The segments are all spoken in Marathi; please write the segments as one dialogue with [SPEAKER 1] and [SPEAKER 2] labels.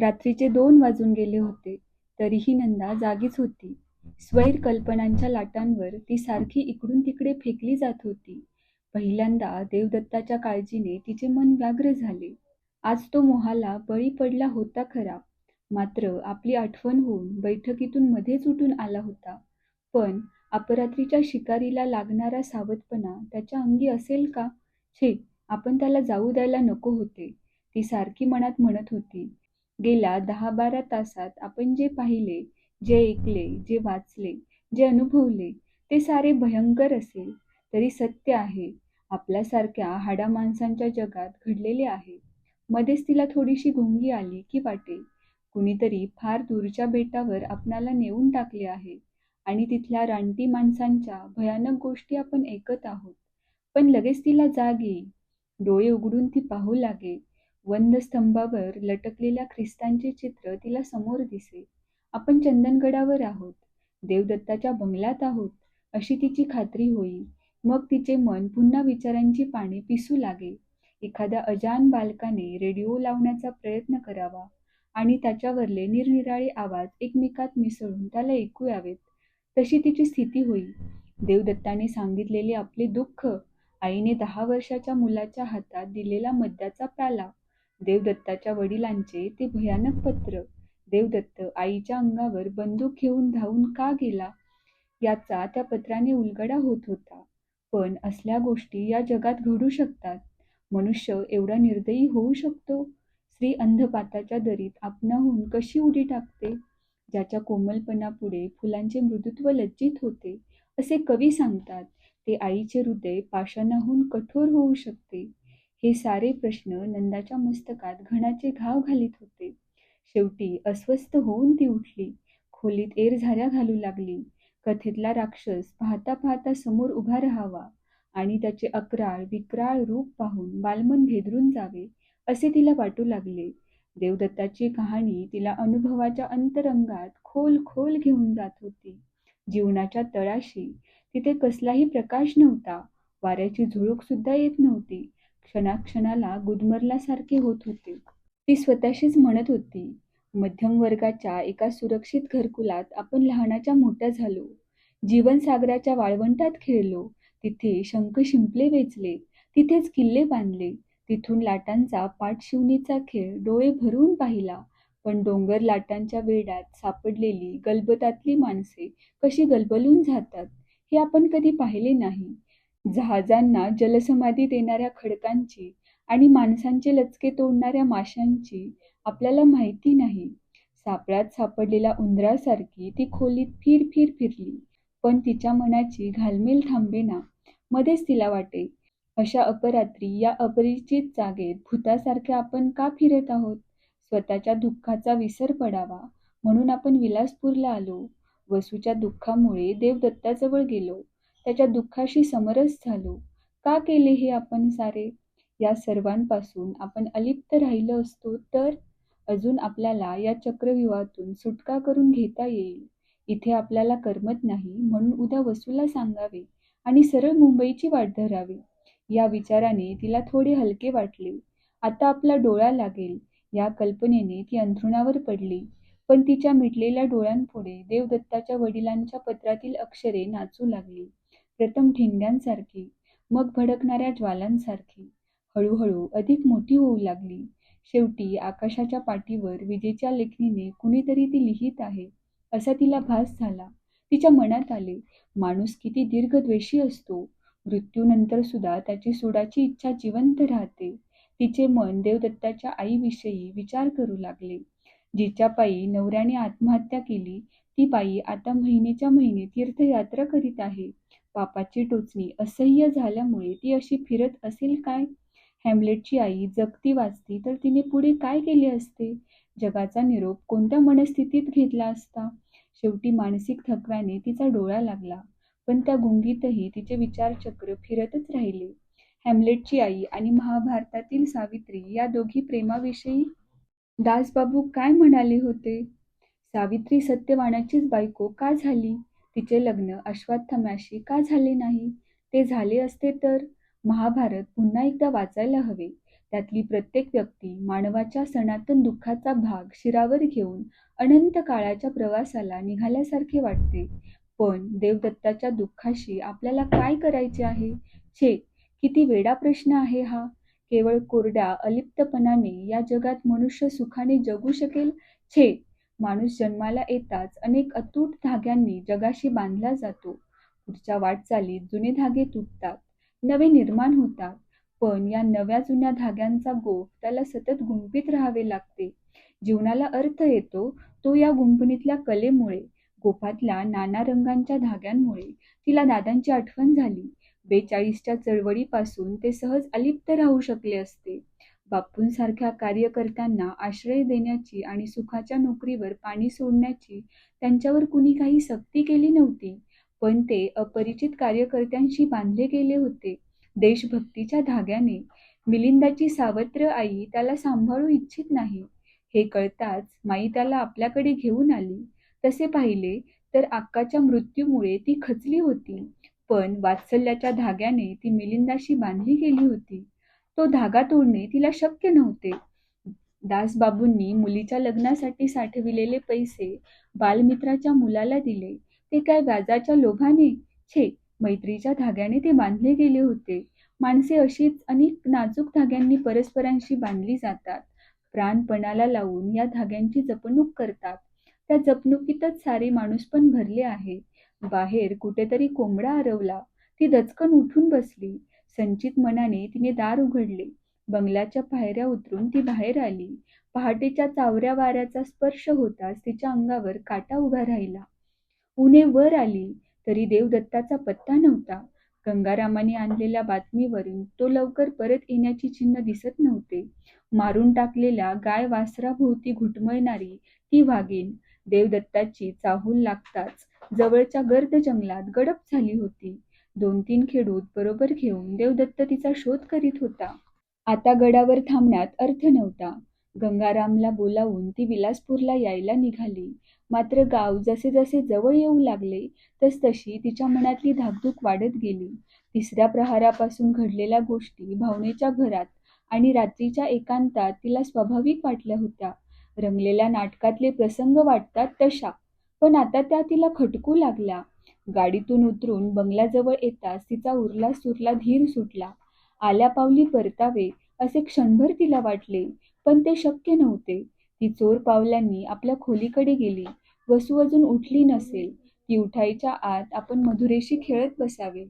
[SPEAKER 1] रात्रीचे दोन वाजून गेले होते तरीही नंदा जागीच होती. स्वैर कल्पनांच्या लाटांवर ती सारखी इकडून तिकडे फेकली जात होती. पहिल्यांदा देवदत्ताच्या काळजीने तिचे मन व्याग्र झाले. आज तो मोहाला बळी पडला होता खरा. मात्र आपली आठवण होऊन बैठकीतून मध्येच उठून आला होता. पण अपरात्रीच्या शिकारीला लागणारा सावधपणा त्याच्या अंगी असेल का? छे आपण त्याला जाऊ द्यायला नको होते. ती सारखी मनात म्हणत होती. गेल्या दहा बारा तासात आपण जे पाहिले जे ऐकले जे वाचले जे अनुभवले ते सारे भयंकर असेल तरी सत्य आहे. आपल्यासारख्या हाडा माणसांच्या जगात घडलेले आहे. मध्येच तिला थोडीशी गुंगी आली की वाटे. कुणीतरी फार दूरच्या बेटावर आपणाला नेऊन टाकले आहे आणि तिथल्या रानटी माणसांच्या भयानक गोष्टी आपण ऐकत आहोत. पण लगेच तिला जाग येईल. डोळे उघडून ती पाहू लागे वंद स्तंभावर लटकलेल्या ख्रिस्तांचे चित्र तिला समोर दिसे. आपण चंदनगडावर आहोत. देवदत्ताच्या बंगल्यात आहोत अशी तिची खात्री होईल. मग तिचे मन पुन्हा विचारांची पाने पिसू लागे. एखाद्या अजान बालकाने रेडिओ लावण्याचा प्रयत्न करावा आणि त्याच्यावरले निरनिराळे आवाज एकमेकात मिसळून त्याला ऐकू यावेत तशी तिची स्थिती होईल. देवदत्ताने सांगितलेले आपले दुःख आईने दहा वर्षाच्या मुलाच्या हातात दिलेला मद्याचा प्याला. देवदत्ताच्या वडिलांचे ते भयानक पत्र. देवदत्त आईच्या अंगावर बंदूक घेऊन धावून का गेला? याचा त्या पत्राने उलगडा होत होता. पण असल्या गोष्टी या जगात घडू शकतात. मनुष्य एवढा निर्दयी होऊ शकतो? स्त्री अंधपाताच्या दरीत आपणाहून कशी उडी टाकते? ज्याच्या कोमलपणापुढे फुलांचे मृदुत्व लज्जित होते असे कवी सांगतात ते आईचे हृदय पाषाणाहून कठोर होऊ शकते. हे सारे प्रश्न नंदाच्या मस्तकात घणाचे घाव घालीत होते. शेवटी अस्वस्थ होऊन ती उठली. खोलीत एरझाऱ्या घालू लागली. कथेतला राक्षस पाहता पाहता समोर उभा राहावा आणि त्याचे अकराळ विक्राळ रूप पाहून बालमन भेदरून जावे असे तिला वाटू लागले. देवदत्ताची कहाणी तिला अनुभवाच्या अंतरंगात खोल खोल घेऊन जात होती. जीवनाच्या तळाशी तिथे कसलाही प्रकाश नव्हता. वाऱ्याची झुळूक सुद्धा येत नव्हती. क्षणाक्षणाला गुदमरल्यासारखे होत होते. ती स्वतःशीच म्हणत होती मध्यम वर्गाच्या एका सुरक्षित घरकुलात आपण लहानाच्या मोठ्या झालो. जीवनसागराच्या वाळवंटात खेळलो. तिथे शंख शिंपले वेचले. तिथेच किल्ले बांधले. तिथून लाटांचा पाठशिवणीचा खेळ डोळे भरून पाहिला. पण डोंगर लाटांच्या वेडात सापडलेली गलबतातली माणसे कशी गलबलून जातात हे आपण कधी पाहिले नाही. जहाजांना जलसमाधी देणाऱ्या खडकांची आणि माणसांचे लचके तोडणाऱ्या माशांची आपल्याला माहिती नाही. सापळ्यात सापडलेल्या उंदरासारखी ती खोलीत फिर फिर फिरली पण तिच्या मनाची घालमेल थांबेना मध्येच तिला वाटे. अशा अपरात्री या अपरिचित जागेत भूतासारखे आपण का फिरत आहोत? स्वतःच्या दुःखाचा विसर पडावा म्हणून आपण विलासपूरला आलो. वसूच्या दुःखामुळे देवदत्ताजवळ गेलो. त्याच्या दुःखाशी समरस झालो. का केले हे आपण सारे? या सर्वांपासून आपण अलिप्त राहिलो असतो तर? अजून आपल्याला या चक्रव्यूहातून सुटका करून घेता येईल. इथे आपल्याला करमत नाही म्हणून उद्या वसूला सांगावे आणि सरळ मुंबईची वाट धरावी. या विचाराने तिला थोडे हलके वाटले. आता आपला डोळा लागेल. या कल्पनेने ती अंथरुणावर पडली. पण तिच्या मिटलेल्या डोळ्यांपुढे देवदत्ताच्या वडिलांच्या पत्रातील अक्षरे नाचू लागली. प्रथम ठिणग्यांसारखी मग भडकणाऱ्या ज्वालांसारखी. हळूहळू अधिक मोठी होऊ लागली. शेवटी आकाशाच्या पाठीवर विजेच्या लेखणीने कुणीतरी ती लिहित आहे असा तिला भास झाला. तिच्या मनात आले माणूस किती दीर्घद्वेषी असतो. मृत्यूनंतर सुद्धा त्याची सोडाची इच्छा जिवंत राहते. तिचे मन देवदत्ताच्या आईविषयी विचार करू लागले. जिच्या पायी नवऱ्याने आत्महत्या केली ती बाई आता महिनेच्या महिने तीर्थयात्रा करीत आहे. पापाची टोचणी असह्य झाल्यामुळे ती अशी फिरत असेल काय? हॅमलेटची आई जगती वाचती तर तिने पुढे काय केले असते? जगाचा निरोप कोणत्या मनस्थितीत घेतला असता? शेवटी मानसिक थकव्याने तिचा डोळा लागला पण त्या गुंगीतही तिचे विचारचक्र फिरतच राहिले. हॅमलेटची आई आणि महाभारतातील सावित्री या दोघी प्रेमाविषयी दासबाबू काय म्हणाले होते? सावित्री सत्यवानाचीच बायको का झाली? तिचे लग्न अश्वत्थाम्याशी का झाले नाही? ते झाले असते तर? महाभारत पुन्हा एकदा वाचायला हवे. त्यातली प्रत्येक व्यक्ती मानवाच्या सनातन दुःखाचा भाग शिरावर घेऊन अनंत काळाच्या प्रवासाला निघाल्यासारखे वाटते. पण देवदत्ताच्या दुःखाशी आपल्याला काय करायचे आहे? छे किती वेडा प्रश्न आहे हा. केवळ कोरड्या अलिप्तपणाने या जगात मनुष्य सुखाने जगू शकेल? छे माणूस जन्माला येताच अनेक अतूट धाग्यांनी जगाशी बांधला जातो. पुढच्या वाटचालीत जुने धागे तुटतात नवे निर्माण होतात. पण या नव्या जुन्या धाग्यांचा गोफ त्याला सतत गुंफीत राहावे लागते. जीवनाला अर्थ येतो तो या गुंफणीतल्या कलेमुळे गोफातल्या नाना रंगांच्या धाग्यांमुळे. तिला दादांची आठवण झाली. बेचाळीसच्या चळवळीपासून ते सहज अलिप्त राहू शकले असते. बापूंसारख्या कार्यकर्त्यांना आश्रय देण्याची आणि सुखाच्या नोकरीवर पाणी सोडण्याची त्यांच्यावर कुणी काही सक्ती केली नव्हती. पण ते अपरिचित कार्यकर्त्यांशी बांधले गेले होते. देशभक्तीच्या धाग्याने मिलिंदाची सावत्र आई त्याला सांभाळू इच्छित नाही. हे कळताच माई त्याला आपल्याकडे घेऊन आली. तसे पाहिले तर अक्काच्या मृत्यूमुळे ती खचली होती. पण वात्सल्याच्या धाग्याने ती मिलिंदाशी बांधली गेली होती. तो धागा तोडणे तिला शक्य नव्हते. दासबाबूंनी मुलीच्या लग्नासाठी साठविलेले पैसे बालमित्राच्या मुलाला दिले. ते काय व्याजाच्या लोभाने? छे मैत्रीच्या धाग्याने ते बांधले गेले होते. माणसे अशीच अनेक नाजूक धाग्यांनी परस्परांशी बांधली जातात. प्राणपणाला लावून या धाग्यांची जपणूक करतात. त्या जपणुकीतच सारे माणूस पण भरले आहे. बाहेर कुठेतरी कोंबडा हरवला ती दचकन उठून बसली. संचित मनाने तिने दार उघडले. बंगल्याच्या पायऱ्या उतरून ती बाहेर आली. पहाटेच्या चावऱ्या वाऱ्याचा स्पर्श होताच तिच्या अंगावर काटा उभा राहिला. पुणे वर आली. तरी देवदत्ताचा पत्ता नव्हता. गंगारामाने आणलेल्या बातमीवरून तो लवकर परत येण्याची चिन्ह दिसत नव्हते. मारून टाकलेल्या गाय वासराभोवती घुटमळणारी ती वाघीण देवदत्ताची चाहूल लागताच जवळच्या गर्द जंगलात गडप झाली होती. दोन तीन खेडूत बरोबर घेऊन देवदत्त तिचा शोध करीत होता. आता गडावर थांबण्यात अर्थ नव्हता. गंगारामला बोलावून ती विलासपूरला यायला निघाली. मात्र गाव जसे जसे जवळ येऊ लागले तस तशी तिच्या मनातली धाकधूक वाढत गेली. तिसऱ्या प्रहारापासून घडलेल्या गोष्टी भावनेच्या घरात आणि रात्रीच्या एकांतात तिला स्वाभाविक वाटल्या होत्या. रंगलेल्या नाटकातले प्रसंग वाटतात तशा पण आता त्या तिला खटकू लागल्या. गाडीतून उतरून बंगल्याजवळ येताच तिचा उरला सुरला धीर सुटला. आल्या पावली परतावे असे क्षणभर तिला वाटले पण ते शक्य नव्हते. ती चोर पावलांनी आपल्या खोलीकडे गेली. वसू अजून उठली नसेल. ती उठायच्या आत आपण मधुरेशी खेळत बसावे.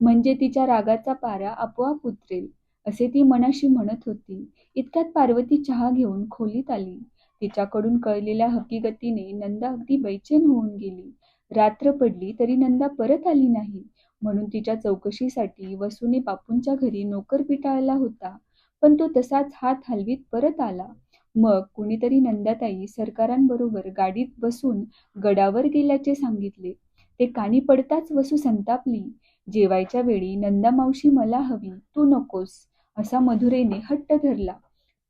[SPEAKER 1] म्हणजे तिच्या रागाचा पारा आपोआप उतरेल असे ती मनाशी म्हणत होती. इतक्यात पार्वती चहा घेऊन खोलीत आली. तिच्याकडून कळलेल्या हकीकतीने नंदा अगदी बैचेन होऊन गेली. रात्र पडली तरी नंदा परत आली नाही. म्हणून तिच्या चौकशीसाठी वसूने बापूंच्या घरी नोकर पिटाळला होता. पण तो तसाच हात हलवीत परत आला. मग कुणीतरी नंदाताई सरकारांबरोबर गाडीत बसून गडावर गेल्याचे सांगितले. ते कानी पडताच वसू संतापली. जेवायच्या वेळी नंदा मावशी मला हवी तू नकोस असा मधुरेने हट्ट धरला.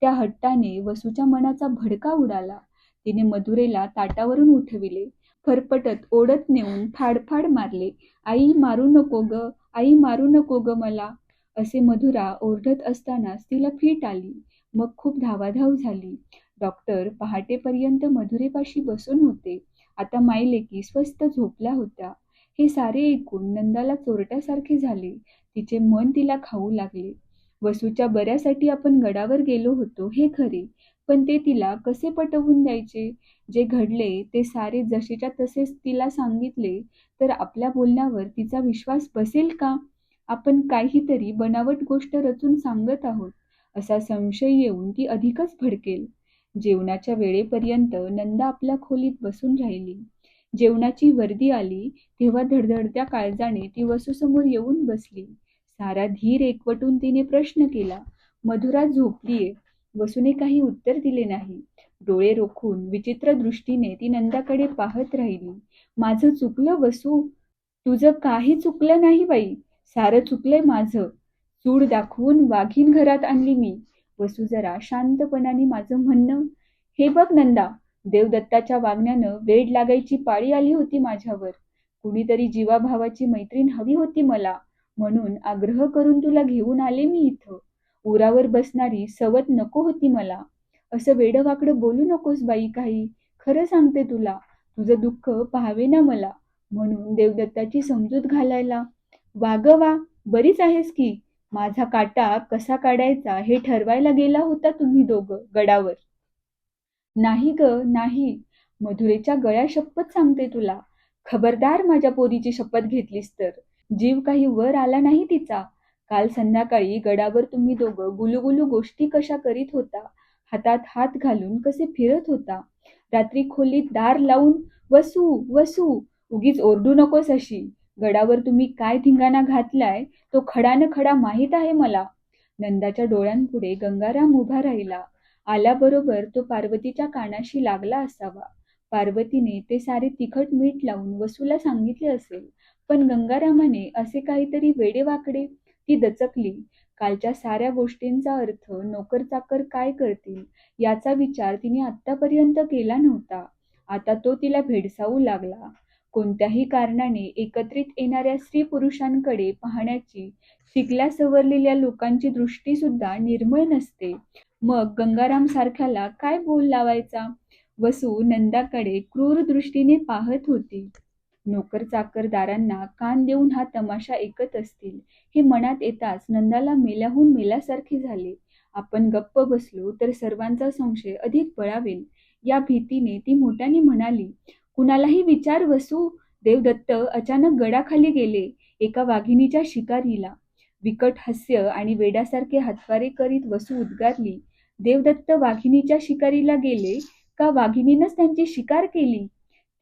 [SPEAKER 1] त्या हट्टाने वसूच्या मनाचा भडका उडाला. तिने मधुरेला ताटावरून उठविले. फरफटत ओढत नेऊन फाडफाड मारले. आई मारू नको ग आई मारू नको ग मला. असे मधुरा ओरडत असतानाच तिला फीट आली. मग खूप धावाधाव झाली. डॉक्टर पहाटेपर्यंत मधुरेपाशी बसून होते. आता मायलेकी स्वस्त झोपल्या होत्या. हे सारे ऐकून नंदाला चोरट्यासारखे झाले. तिचे मन तिला खाऊ लागले. वसूच्या बऱ्यासाठी आपण गडावर गेलो होतो हे खरे. पण ते तिला कसे पटवून द्यायचे? जे घडले ते सारे जसेच्या तसेच तिला सांगितले तर आपल्या बोलण्यावर तिचा विश्वास बसेल का? आपण काहीतरी बनावट गोष्ट रचून सांगत आहोत असा संशय येऊन ती अधिकच भडकेल. जेवणाच्या वेळेपर्यंत नंदा आपल्या खोलीत बसून राहिली. जेवणाची वर्दी आली तेव्हा धडधडत्या काळजाने ती वसूसमोर येऊन बसली. सारा धीर एकवटून तिने प्रश्न केला मधुरा झोपलीये वसूने काही उत्तर दिले नाही. डोळे रोखून विचित्र दृष्टीने ती नंदाकडे पाहत राहिली. माझं चुकलं वसू? तुझं काही चुकलं नाही बाई. सारं चुकलंय माझं. चूड दाखवून वाघीन घरात आणली मी. वसू जरा शांतपणाने माझं म्हणणं हे बघ नंदा देवदत्ताच्या वागण्यानं वेड लागायची पाळी आली होती माझ्यावर. कुणीतरी जीवाभावाची मैत्रीण हवी होती मला. म्हणून आग्रह करून तुला घेऊन आले मी इथं. उरावर बसणारी सवत नको होती मला. असं वेडवाकडं बोलू नकोस बाई काही. खरं सांगते तुला तुझं दुःख पाहावे ना मला म्हणून देवदत्ताची समजूत घालायला. वाग वा बरीच आहेस की. माझा काटा कसा काढायचा हे ठरवायला गेला होता तुम्ही दोघं गडावर. नाही ग नाही. मधुरेच्या गळ्या शपथ सांगते तुला. खबरदार माझ्या पोरीची शपथ घेतलीस तर. जीव काही वर आला नाही तिचा. काल संध्याकाळी गडावर तुम्ही दोघं गुलुगुलू गोष्टी कशा करीत होता? हातात हात घालून कसे फिरत होता? रात्री खोलीत दार लावून वसू वसू उगीच ओरडू नकोस अशी. गडावर तुम्ही काय धिंगाणा घातलाय? तो खडा खडा माहीत आहे मला. नंदाच्या डोळ्यांपुढे गंगाराम उभा राहिला. आल्याबरोबर तो पार्वतीच्या कानाशी लागला असावा. पार्वतीने ते सारे तिखट मीठ लावून वसूला सांगितले असेल. पण गंगारामाने असे काहीतरी वेडेवाकडे ती दचकली. कालच्या साऱ्या गोष्टींचा अर्थ नोकर चाकर काय करतील याचा विचार तिने आत्तापर्यंत केला नव्हता. आता तो तिला भेडसावू लागला. कोणत्याही कारणाने एकत्रित येणाऱ्या स्त्री पुरुषांकडे पाहण्याची शिकल्या सवरलेल्या लोकांची दृष्टी सुद्धा निर्मळ नसते. मग गंगाराम सारख्याला काय बोल लावायचा? वसू नंदाकडे क्रूर दृष्टीने पाहत होती. नोकर चाकरदारांना कान देऊन हा तमाशा ऐकत असतील हे मनात येताच नंदाला मेल्याहून मेल्यासारखे झाले. आपण गप्प बसलो तर सर्वांचा संशय अधिक बळावेल. या भीतीने ती मोठ्याने म्हणाली कुणालाही विचार वसू? देवदत्त अचानक गडाखाली गेले एका वाघिणीच्या शिकारीला. विकट हास्य आणि वेड्यासारखे हातवारे करीत वसू उद्गारली देवदत्त वाघिणीच्या शिकारीला गेले? का वाघिणीनंच त्यांची शिकार केली?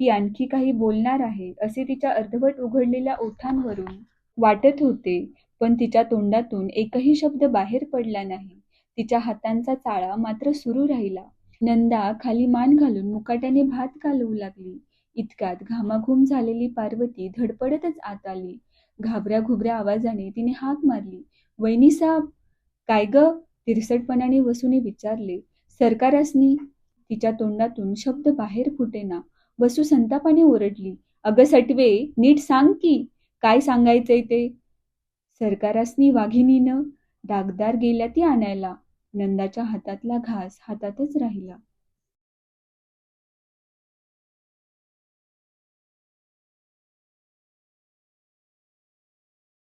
[SPEAKER 1] ती आणखी काही बोलणार आहे असे तिच्या अर्धवट उघडलेल्या ओठांवरून वाटत होते. पण तिच्या तोंडातून एकही शब्द बाहेर पडला नाही. तिच्या हातांचा चाळा मात्र सुरू राहिला. नंदा खाली मान घालून मुकाट्याने भात घालवू लागली. इतक्यात घामाघूम झालेली पार्वती धडपडतच आत आली. घाबऱ्या घुबऱ्या आवाजाने तिने हाक मारली. वैनीसाब काय ग? तिरसटपणाने वसूने विचारले. सरकारसनी तिच्या तोंडातून शब्द बाहेर फुटेना. वसू संतापाने ओरडली. अगं सटवे नीट सांग की काय सांगायचंय ते? सरकारासनी वाघिणीनं डागदार गेल्या ती आणायला. नंदाच्या हातातला घास हातातच राहिला.